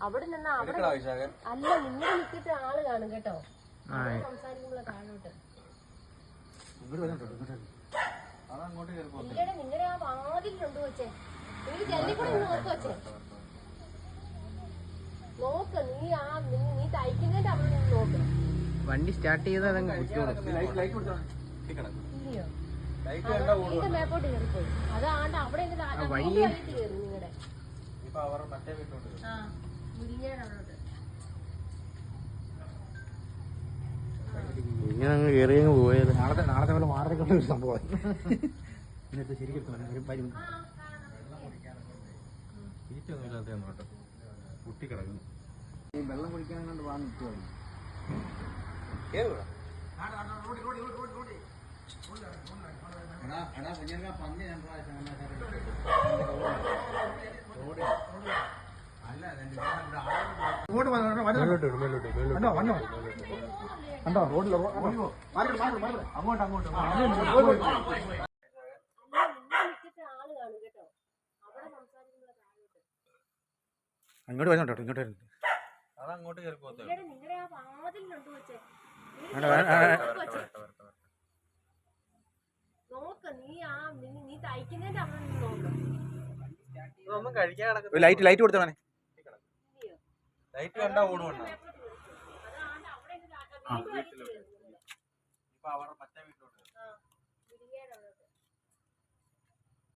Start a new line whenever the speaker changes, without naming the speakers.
അവിടെ നിന്ന് അവിടെ അല്ല നിങ്ങൾ നിൽക്കിട്ട് ആൾ കാണും കേട്ടോ. അവിടെ സംസാരിക്കുമ്പോഴേ താഴോട്ട് നിങ്ങളുടെ നിങ്ങളുടെ ആ വാതിലുണ്ട് വെച്ചേ എനിക്ക് ജല്ലിക്കൂടെ നോക്ക് വെച്ചേ നോക്ക് നീ ആ നീ തയ്ക്കുന്നതിന്റെ അവിടെ നിന്ന് നോക്ക്.
വണ്ടി സ്റ്റാർട്ട് ചെയ്താൽ അതങ്ങ്
ഇല്ലയോ?
കണ്ട
മേപ്പോട്ട് കയറിപ്പോയി അതാണ്ട് അവിടെ എന്റെ താ- അങ്ങോട്ട് വഴിയിട്ട് കയറി നിങ്ങളുടെ ആ.
ഇങ്ങനെ അങ്ങ് കയറി അങ്ങ് പോയത്.
നാളത്തെ നാളത്തെ പോലെ മാറൊക്കെ ഒരു സംഭവം ഇന്നത്തെ ശരിക്കും
കേട്ടോ കുട്ടി കിടക്കുന്നു
ഈ വെള്ളം കുടിക്കാൻ കൊണ്ട് വാ നിൽക്കുവാണ് ഇങ്ങോട്ട് വന്നോ, വന്നോ. കണ്ടോ വന്നോ. കണ്ടോ റോഡിൽ അങ്ങോട്ട് അങ്ങോട്ട് അങ്ങോട്ട് വരുന്നുണ്ടോ ഇങ്ങോട്ട് വരുന്നു
അതങ്ങോട്ട് കയറി പോകത്തേ
ലൈറ്റ് ലൈറ്റ് കൊടുത്തോ
ഇല്ലയോ?
ലൈറ്റ് കണ്ടാ ഓടുവണ്ണ